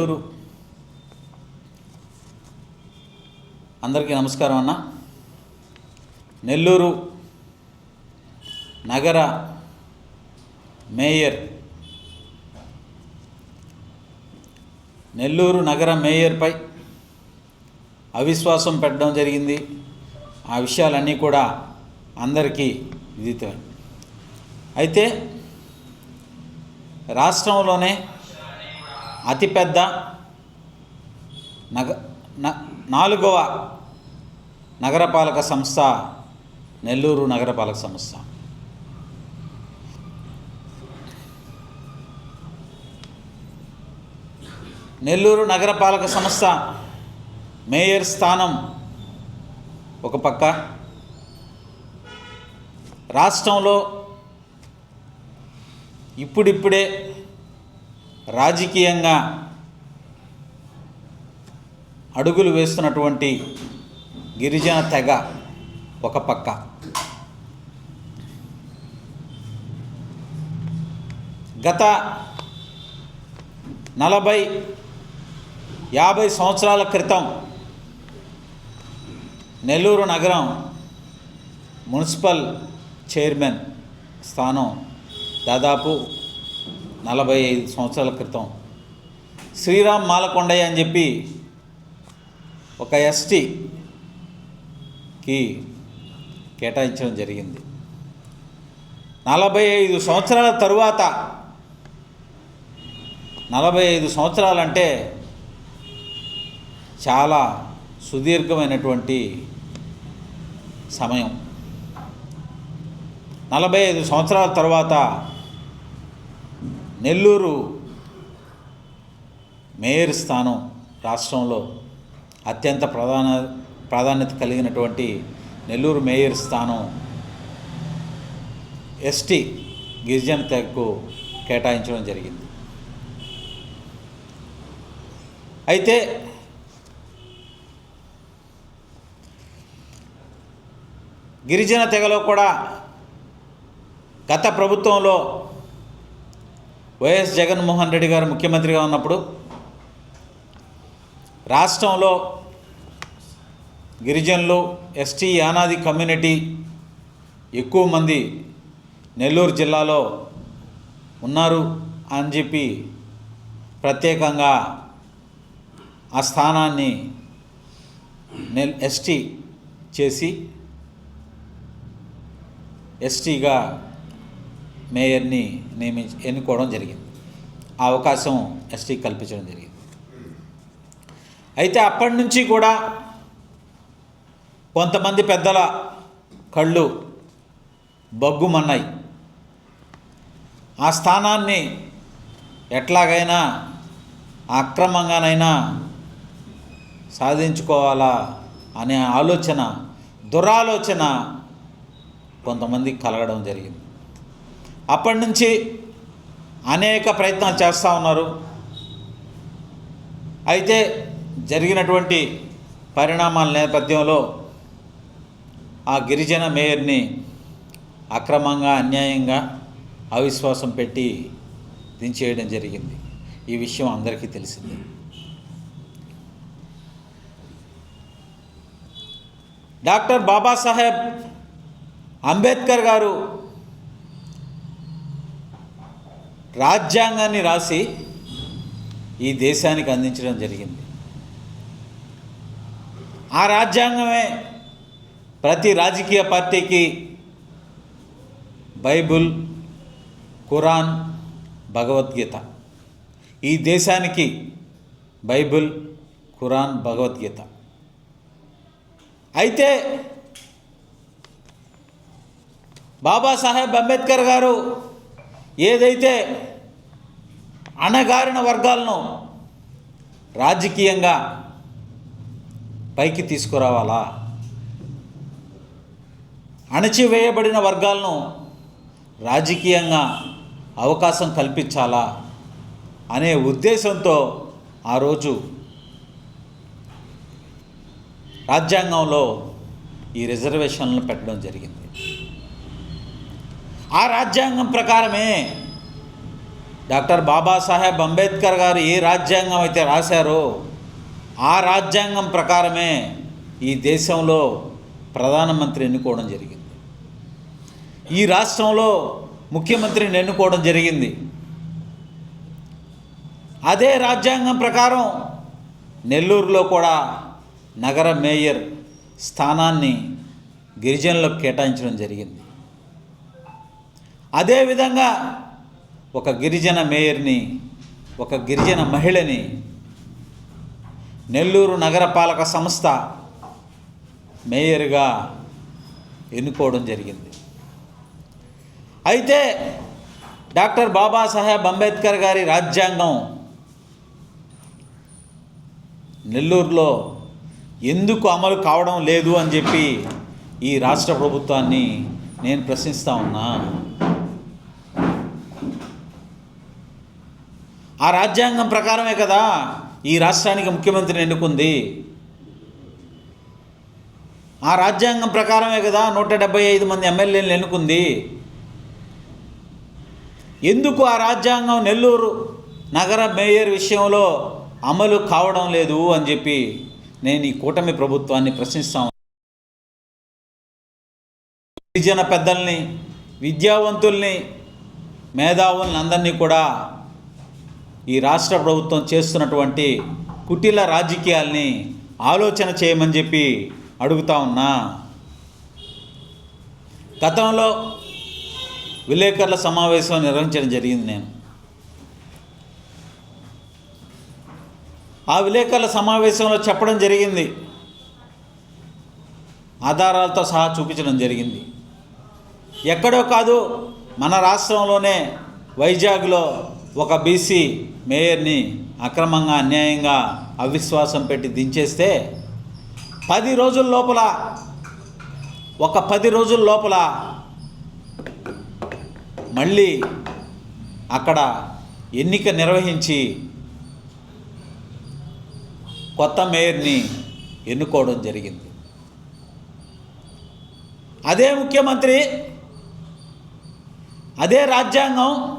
గుంటూరు. అందరికీ నమస్కారం అన్న. నెల్లూరు నగర మేయర్ నెల్లూరు నగర మేయర్పై అవిశ్వాసం పెట్టడం జరిగింది. ఆ విషయాలన్నీ కూడా అందరికీ విదితమే. అయితే రాష్ట్రంలోనే అతిపెద్ద నగ న- నాలుగవ నగరపాలక సంస్థ నెల్లూరు నగరపాలక సంస్థ. నెల్లూరు నగరపాలక సంస్థ మేయర్ స్థానం ఒక పక్క. రాష్ట్రంలో ఇప్పుడిప్పుడే రాజకీయంగా అడుగులు వేస్తున్నటువంటి గిరిజన తెగ ఒక పక్క. గత నలభై యాభై సంవత్సరాల క్రితం నెల్లూరు నగరం మున్సిపల్ చైర్మన్ స్థానం దాదాపు నలభై ఐదు సంవత్సరాల క్రితం శ్రీరామ్ మాలకొండయ్య అని చెప్పి ఒక ఎస్టీకి కేటాయించడం జరిగింది. నలభై ఐదు సంవత్సరాల తరువాత నలభై ఐదు సంవత్సరాలంటే చాలా సుదీర్ఘమైనటువంటి సమయం. నలభై ఐదు సంవత్సరాల తర్వాత నెల్లూరు మేయర్ స్థానం రాష్ట్రంలో అత్యంత ప్రధాన ప్రాధాన్యత కలిగినటువంటి నెల్లూరు మేయర్ స్థానం ఎస్టీ గిరిజన తెగకు కేటాయించడం జరిగింది. అయితే గిరిజన తెగలో కూడా గత ప్రభుత్వంలో వైఎస్ జగన్మోహన్ రెడ్డి గారు ముఖ్యమంత్రిగా ఉన్నప్పుడు రాష్ట్రంలో గిరిజనులు ఎస్టీ యానాది కమ్యూనిటీ ఎక్కువ మంది నెల్లూరు జిల్లాలో ఉన్నారు అని చెప్పి ప్రత్యేకంగా ఆ స్థానాన్ని నెల్ ఎస్టీ చేసి ఎస్టీగా మేయర్ని నియమించి ఎన్నుకోవడం జరిగింది. ఆ అవకాశం ఎస్టీ కల్పించడం జరిగింది. అయితే అప్పటి నుంచి కూడా కొంతమంది పెద్దల కళ్ళు బగ్గుమన్నాయి. ఆ స్థానాన్ని ఎట్లాగైనా అక్రమంగానైనా సాధించుకోవాలా అనే ఆలోచన దురాలోచన కొంతమంది కలగడం జరిగింది. అప్పటి నుంచి అనేక ప్రయత్నాలు చేస్తూ ఉన్నారు. అయితే జరిగినటువంటి పరిణామాల నేపథ్యంలో ఆ గిరిజన మేయర్ని అక్రమంగా అన్యాయంగా అవిశ్వాసం పెట్టి దించేయడం జరిగింది. ఈ విషయం అందరికీ తెలిసింది. డాక్టర్ బాబాసాహెబ్ అంబేద్కర్ గారు రాజ్యాంగాన్ని రాసి ఈ దేశానికి అందించడం జరిగింది. ఆ రాజ్యాంగమే ప్రతి రాజకీయ పార్టీకి బైబుల్ ఖురాన్ భగవద్గీత. ఈ దేశానికి బైబిల్ ఖురాన్ భగవద్గీత. అయితే బాబాసాహెబ్ అంబేద్కర్ గారు ఏదైతే అణగారిన వర్గాలను రాజకీయంగా పైకి తీసుకురావాలా? అణచివేయబడిన వర్గాలను రాజకీయంగా అవకాశం కల్పించాలా అనే ఉద్దేశంతో ఆ రోజు రాజ్యాంగంలో ఈ రిజర్వేషన్లను పెట్టడం జరిగింది. ఆ రాజ్యాంగం ప్రకారమే డాక్టర్ బాబాసాహెబ్ అంబేద్కర్ గారు ఏ రాజ్యాంగం అయితే రాశారో ఆ రాజ్యాంగం ప్రకారమే ఈ దేశంలో ప్రధానమంత్రి ఎన్నుకోవడం జరిగింది. ఈ రాష్ట్రంలో ముఖ్యమంత్రిని ఎన్నుకోవడం జరిగింది. అదే రాజ్యాంగం ప్రకారం నెల్లూరులో కూడా నగర మేయర్ స్థానాన్ని గిరిజనులకు కేటాయించడం జరిగింది. అదేవిధంగా ఒక గిరిజన మేయర్ని ఒక గిరిజన మహిళని నెల్లూరు నగరపాలక సంస్థ మేయర్గా ఎన్నుకోవడం జరిగింది. అయితే డాక్టర్ బాబాసాహెబ్ అంబేద్కర్ గారి రాజ్యాంగం నెల్లూరులో ఎందుకు అమలు కావడం లేదు అని చెప్పి ఈ రాష్ట్ర ప్రభుత్వాన్ని నేను ప్రశ్నిస్తా ఉన్నా. ఆ రాజ్యాంగం ప్రకారమే కదా ఈ రాష్ట్రానికి ముఖ్యమంత్రిని ఎన్నుకుంది? ఆ రాజ్యాంగం ప్రకారమే కదా నూట డెబ్బై ఐదు మంది ఎమ్మెల్యేలను ఎన్నుకుంది? ఎందుకు ఆ రాజ్యాంగం నెల్లూరు నగర మేయర్ విషయంలో అమలు కావడం లేదు అని చెప్పి నేను ఈ కూటమి ప్రభుత్వాన్ని ప్రశ్నిస్తాను గిరిజన పెద్దల్ని విద్యావంతుల్ని మేధావుల్ని అందరినీ కూడా ఈ రాష్ట్ర ప్రభుత్వం చేస్తున్నటువంటి కుటిల రాజకీయాల్ని ఆలోచన చేయమని చెప్పి అడుగుతా ఉన్నా. గతంలో విలేకరుల సమావేశం నిర్వహించడం జరిగింది నేను. ఆ విలేకరుల సమావేశంలో చెప్పడం జరిగింది. ఆధారాలతో సహా చూపించడం జరిగింది. ఎక్కడో కాదు మన రాష్ట్రంలోనే వైజాగ్లో ఒక బీసీ మేయర్ని అక్రమంగా అన్యాయంగా అవిశ్వాసం పెట్టి దించేస్తే పది రోజుల లోపల ఒక పది రోజుల లోపల మళ్ళీ అక్కడ ఎన్నిక నిర్వహించి కొత్త మేయర్ని ఎన్నుకోవడం జరిగింది. అదే ముఖ్యమంత్రి అదే రాజ్యాంగం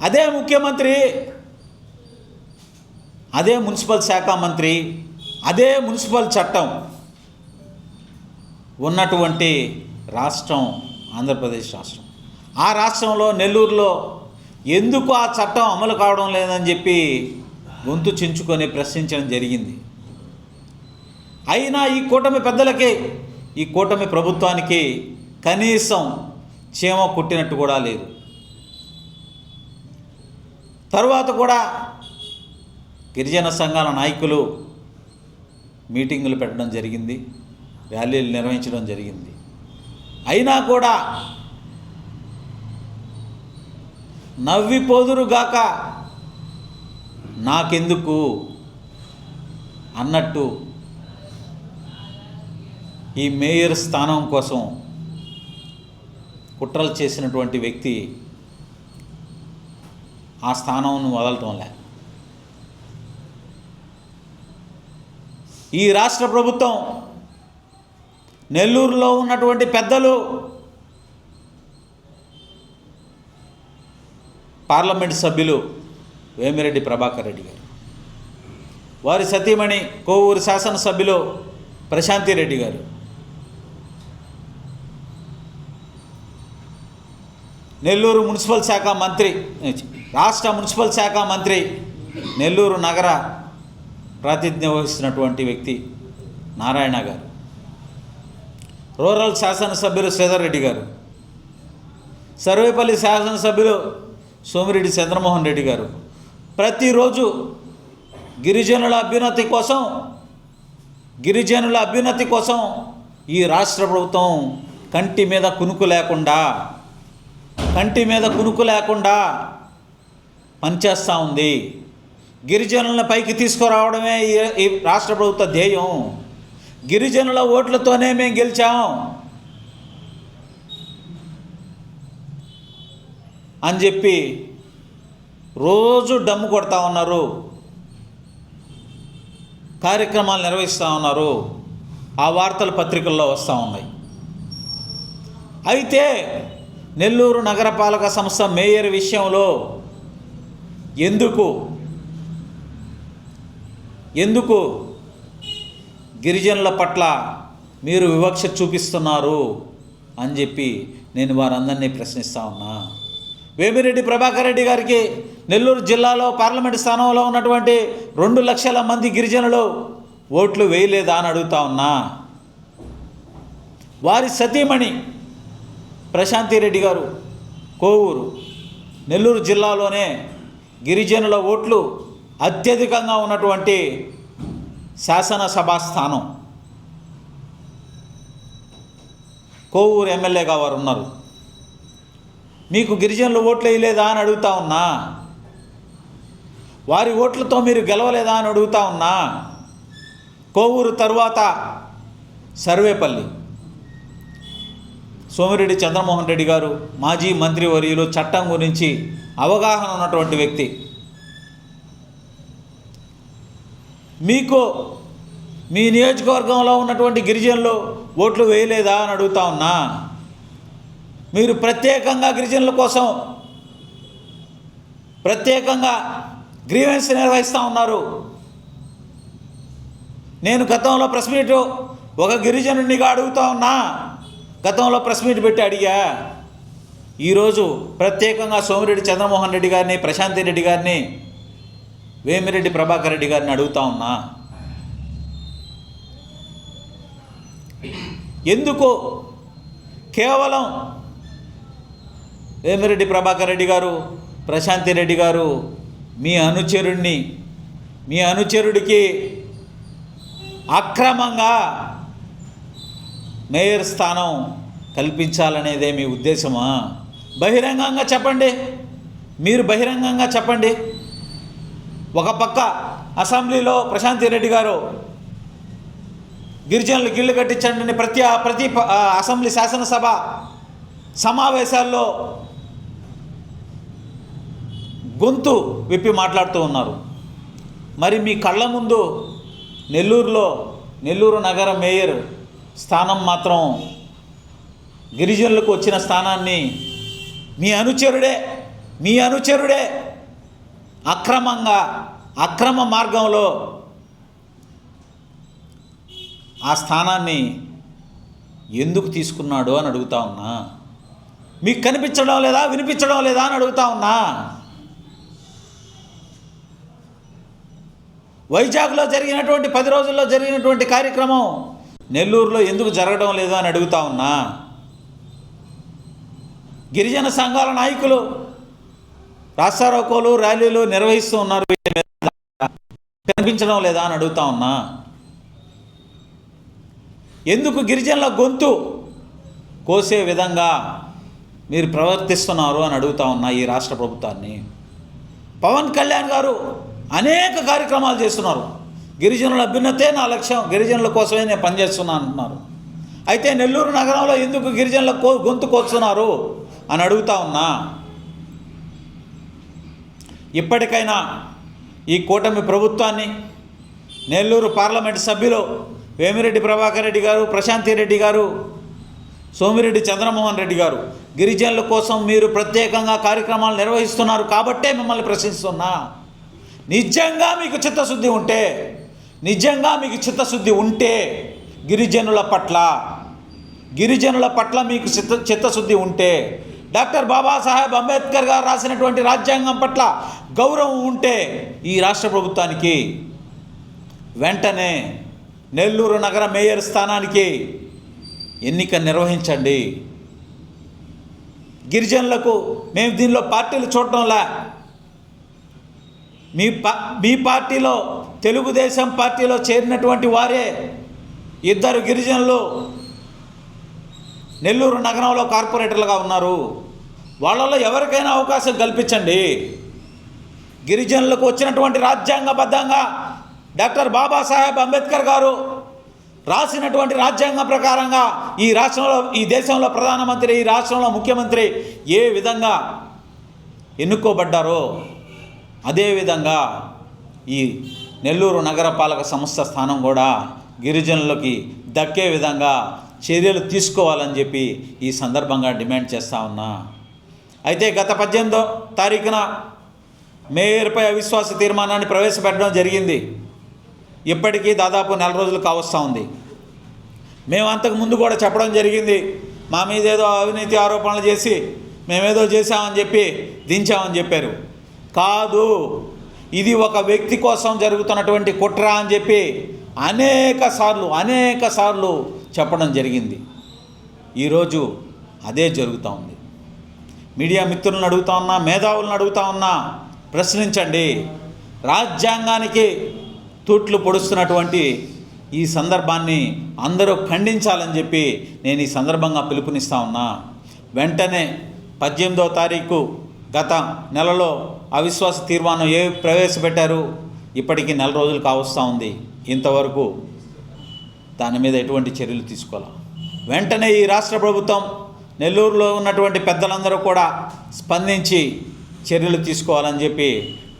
అదే ముఖ్యమంత్రి అదే మున్సిపల్ శాఖ మంత్రి అదే మున్సిపల్ చట్టం ఉన్నటువంటి రాష్ట్రం ఆంధ్రప్రదేశ్ రాష్ట్రం. ఆ రాష్ట్రంలో నెల్లూరులో ఎందుకు ఆ చట్టం అమలు కావడం లేదని చెప్పి గొంతు చించుకొని ప్రశ్నించడం జరిగింది. అయినా ఈ కూటమి పెద్దలకి ఈ కూటమి ప్రభుత్వానికి కనీసం చీమ కుట్టినట్టు కూడా లేదు. తర్వాత కూడా గిరిజన సంఘాల నాయకులు మీటింగులు పెట్టడం జరిగింది ర్యాలీలు నిర్వహించడం జరిగింది. అయినా కూడా నవ్విపోదురుగాక నాకెందుకు అన్నట్టు ఈ మేయర్ స్థానం కోసం కుట్రలు చేసినటువంటి వ్యక్తి ఆ స్థానం వదలటంలే. ఈ రాష్ట్ర ప్రభుత్వం నెల్లూరులో ఉన్నటువంటి పెద్దలు పార్లమెంట్ సభ్యులు వేమిరెడ్డి ప్రభాకర్ రెడ్డి గారు వారి సతీమణి కోవూరు శాసనసభ్యులు ప్రశాంతి రెడ్డి గారు నెల్లూరు మున్సిపల్ శాఖ మంత్రి రాష్ట్ర మున్సిపల్ శాఖ మంత్రి నెల్లూరు నగర ప్రాతినిధ్యం వహిస్తున్నటువంటి వ్యక్తి నారాయణ గారు. రూరల్ శాసనసభ్యులు శ్రీధర్ రెడ్డి గారు. సర్వేపల్లి శాసనసభ్యులు సోమిరెడ్డి చంద్రమోహన్ రెడ్డి గారు. ప్రతిరోజు గిరిజనుల అభ్యున్నతి కోసం గిరిజనుల అభ్యున్నతి కోసం ఈ రాష్ట్ర ప్రభుత్వం కంటి మీద కునుకు లేకుండా కంటి మీద కునుకు లేకుండా పనిచేస్తూ ఉంది. గిరిజనులను పైకి తీసుకురావడమే ఈ- రాష్ట్ర ప్రభుత్వ ధ్యేయం. గిరిజనుల ఓట్లతోనే మేము గెలిచాం. అని చెప్పి రోజు డమ్ము కొడతా ఉన్నారు. కార్యక్రమాలు నిర్వహిస్తూ ఉన్నారు. ఆ వార్తలు పత్రికల్లో వస్తూ ఉన్నాయి. అయితే నెల్లూరు నగరపాలక సంస్థ మేయర్ విషయంలో ఎందుకు? ఎందుకు గిరిజనుల పట్ల మీరు వివక్ష చూపిస్తున్నారు అని చెప్పి నేను వారందరినీ ప్రశ్నిస్తా ఉన్నా. వేమిరెడ్డి ప్రభాకర్ రెడ్డి గారికి నెల్లూరు జిల్లాలో పార్లమెంట్ స్థానంలో ఉన్నటువంటి రెండు లక్షల మంది గిరిజనులు ఓట్లు వేయలేదా అని అడుగుతా ఉన్నా. వారి సతీమణి ప్రశాంతి రెడ్డి గారు కోవూరు నెల్లూరు జిల్లాలోనే గిరిజనుల ఓట్లు అత్యధికంగా ఉన్నటువంటి శాసనసభా స్థానం కోవూరు ఎమ్మెల్యేగా వారు ఉన్నారు. మీకు గిరిజనులు ఓట్లు వేయలేదా అని అడుగుతా ఉన్నా? వారి ఓట్లతో మీరు గెలవలేదా అని అడుగుతా ఉన్నా? కోవూరు తరువాత సర్వేపల్లి. సోమిరెడ్డి చంద్రమోహన్ రెడ్డి గారు మాజీ మంత్రివర్యులు చట్టం గురించి అవగాహన ఉన్నటువంటి వ్యక్తి. మీకు మీ నియోజకవర్గంలో ఉన్నటువంటి గిరిజనులు ఓట్లు వేయలేదా అని అడుగుతా ఉన్నా. మీరు ప్రత్యేకంగా గిరిజనుల కోసం ప్రత్యేకంగా గ్రీవెన్స్ నిర్వహిస్తూ ఉన్నారు. నేను గతంలో ప్రెస్ మీట్ ఒక గిరిజనుడిగా అడుగుతా ఉన్నా. గతంలో ప్రెస్ మీట్ పెట్టి అడిగా. ఈరోజు ప్రత్యేకంగా సోమిరెడ్డి చంద్రమోహన్ రెడ్డి గారిని ప్రశాంతి రెడ్డి గారిని వేమిరెడ్డి ప్రభాకర్ రెడ్డి గారిని అడుగుతా ఉన్నా. ఎందుకు కేవలం వేమిరెడ్డి ప్రభాకర్ రెడ్డి గారు ప్రశాంతి రెడ్డి గారు మీ అనుచరుణ్ణి మీ అనుచరుడికి అక్రమంగా మేయర్ స్థానం కల్పించాలనేదే మీ ఉద్దేశమా? బహిరంగంగా చెప్పండి. మీరు బహిరంగంగా చెప్పండి. ఒక పక్క అసెంబ్లీలో ప్రశాంతి రెడ్డి గారు గిరిజనులు గిళ్ళు కట్టించండి ప్రతి ప్రతి ప- అసెంబ్లీ శాసనసభ సమావేశాల్లో గొంతు విప్పి మాట్లాడుతూ ఉన్నారు. మరి మీ కళ్ళ ముందు నెల్లూరులో నెల్లూరు నగర మేయర్ స్థానం మాత్రం గిరిజనులకు వచ్చిన స్థానాన్ని మీ అనుచరుడే మీ అనుచరుడే. అక్రమంగా అక్రమ మార్గంలో ఆ స్థానాన్ని ఎందుకు తీసుకున్నాడు అని అడుగుతా ఉన్నా. మీకు కనిపించడం లేదా? వినిపించడం లేదా అని అడుగుతా ఉన్నా. వైజాగ్లో జరిగినటువంటి పది రోజుల్లో జరిగినటువంటి కార్యక్రమం నెల్లూరులో ఎందుకు జరగడం లేదు అని అడుగుతా ఉన్నా. గిరిజన సంఘాల నాయకులు రాస్తారోకోలు ర్యాలీలు నిర్వహిస్తూ ఉన్నారు. కనిపించడం లేదా అని అడుగుతా ఉన్నా. ఎందుకు గిరిజనుల గొంతు కోసే విధంగా మీరు ప్రవర్తిస్తున్నారు అని అడుగుతా ఉన్నా ఈ రాష్ట్ర ప్రభుత్వాన్ని. పవన్ కళ్యాణ్ గారు అనేక కార్యక్రమాలు చేస్తున్నారు. గిరిజనుల అభ్యున్నతే నా లక్ష్యం గిరిజనుల కోసమే నేను పనిచేస్తున్నాను అంటున్నారు. అయితే నెల్లూరు నగరంలో ఎందుకు గిరిజనుల కో గొంతు కోస్తున్నారు? అని అడుగుతా ఉన్నా. ఇప్పటికైనా ఈ కూటమి ప్రభుత్వాన్ని నెల్లూరు పార్లమెంట్ సభ్యులు వేమిరెడ్డి ప్రభాకర్ రెడ్డి గారు ప్రశాంతి రెడ్డి గారు సోమిరెడ్డి చంద్రమోహన్ రెడ్డి గారు గిరిజనుల కోసం మీరు ప్రత్యేకంగా కార్యక్రమాలు నిర్వహిస్తున్నారు కాబట్టే మిమ్మల్ని ప్రశ్నిస్తున్నా. నిజంగా మీకు చిత్తశుద్ధి ఉంటే నిజంగా మీకు చిత్తశుద్ధి ఉంటే గిరిజనుల పట్ల గిరిజనుల పట్ల మీకు చిత్త చిత్తశుద్ధి ఉంటే డాక్టర్ బాబాసాహెబ్ అంబేద్కర్ గారు రాసినటువంటి రాజ్యాంగం పట్ల గౌరవం ఉంటే ఈ రాష్ట్ర ప్రభుత్వానికి వెంటనే నెల్లూరు నగర మేయర్ స్థానానికి ఎన్నిక నిర్వహించండి. గిరిజనులకు మేము దీనిలో పార్టీలు చూడటంలా. మీ పా మీ పార్టీలో తెలుగుదేశం పార్టీలో చేరినటువంటి వారే ఇద్దరు గిరిజనులు నెల్లూరు నగరంలో కార్పొరేటర్లుగా ఉన్నారు. వాళ్ళలో ఎవరికైనా అవకాశం కల్పించండి. గిరిజనులకు వచ్చినటువంటి రాజ్యాంగబద్ధంగా డాక్టర్ బాబాసాహెబ్ అంబేద్కర్ గారు రాసినటువంటి రాజ్యాంగం ప్రకారంగా ఈ రాష్ట్రంలో ఈ దేశంలో ప్రధానమంత్రి ఈ రాష్ట్రంలో ముఖ్యమంత్రి ఏ విధంగా ఎన్నుకోబడ్డారో అదేవిధంగా ఈ నెల్లూరు నగరపాలక సంస్థ స్థానం కూడా గిరిజనులకి దక్కే విధంగా చర్యలు తీసుకోవాలని చెప్పి ఈ సందర్భంగా డిమాండ్ చేస్తా ఉన్నా. అయితే గత పద్దెనిమిదో తారీఖున మేయర్పై అవిశ్వాస తీర్మానాన్ని ప్రవేశపెట్టడం జరిగింది. ఇప్పటికీ దాదాపు నెల రోజులు కావస్తూ ఉంది. మేము అంతకు ముందు కూడా చెప్పడం జరిగింది. మా మీద ఏదో అవినీతి ఆరోపణలు చేసి మేమేదో చేశామని చెప్పి దించామని చెప్పారు. కాదు ఇది ఒక వ్యక్తి కోసం జరుగుతున్నటువంటి కుట్ర అని చెప్పి అనేక సార్లు అనేక సార్లు చెప్పడం జరిగింది. ఈరోజు అదే జరుగుతూ ఉంది. మీడియా మిత్రులను అడుగుతా ఉన్నా మేధావులను అడుగుతా ఉన్నా ప్రశ్నించండి. రాజ్యాంగానికి తూట్లు పొడుస్తున్నటువంటి ఈ సందర్భాన్ని అందరూ ఖండించాలని చెప్పి నేను ఈ సందర్భంగా పిలుపునిస్తా ఉన్నా. వెంటనే పద్దెనిమిదో తారీఖు గత నెలలో అవిశ్వాస తీర్మానం ఏ ప్రవేశపెట్టారు? ఇప్పటికీ నెల రోజులు కావస్తూ ఉంది. ఇంతవరకు దాని మీద ఎటువంటి చర్యలు తీసుకోవాలి? వెంటనే ఈ రాష్ట్ర ప్రభుత్వం నెల్లూరులో ఉన్నటువంటి పెద్దలందరూ కూడా స్పందించి చర్యలు తీసుకోవాలని చెప్పి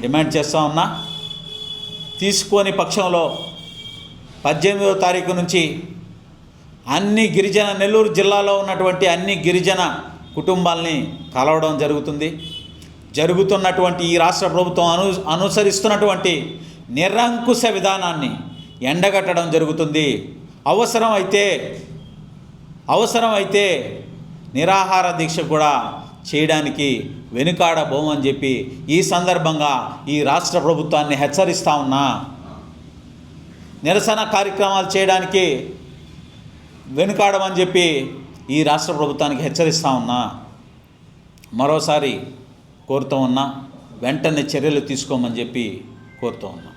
డిమాండ్ చేస్తూ ఉన్నా. తీసుకోని పక్షంలో పద్దెనిమిదవ తారీఖు నుంచి అన్ని గిరిజన నెల్లూరు జిల్లాలో ఉన్నటువంటి అన్ని గిరిజన కుటుంబాల్ని కలవడం జరుగుతుంది. జరుగుతున్నటువంటి ఈ రాష్ట్ర ప్రభుత్వం అను అనుసరిస్తున్నటువంటి నిరంకుశ విధానాన్ని ఎండగట్టడం జరుగుతుంది. అవసరం అయితే అవసరం అయితే నిరాహార దీక్ష కూడా చేయడానికి వెనుకాడబోమని చెప్పి ఈ సందర్భంగా ఈ రాష్ట్ర ప్రభుత్వాన్ని హెచ్చరిస్తా ఉన్నా. నిరసన కార్యక్రమాలు చేయడానికి వెనుకాడమని చెప్పి ఈ రాష్ట్ర ప్రభుత్వానికి హెచ్చరిస్తా ఉన్నా. మరోసారి కోరుతూ ఉన్నా వెంటనే చర్యలు తీసుకోమని చెప్పి కోరుతూ ఉన్నా.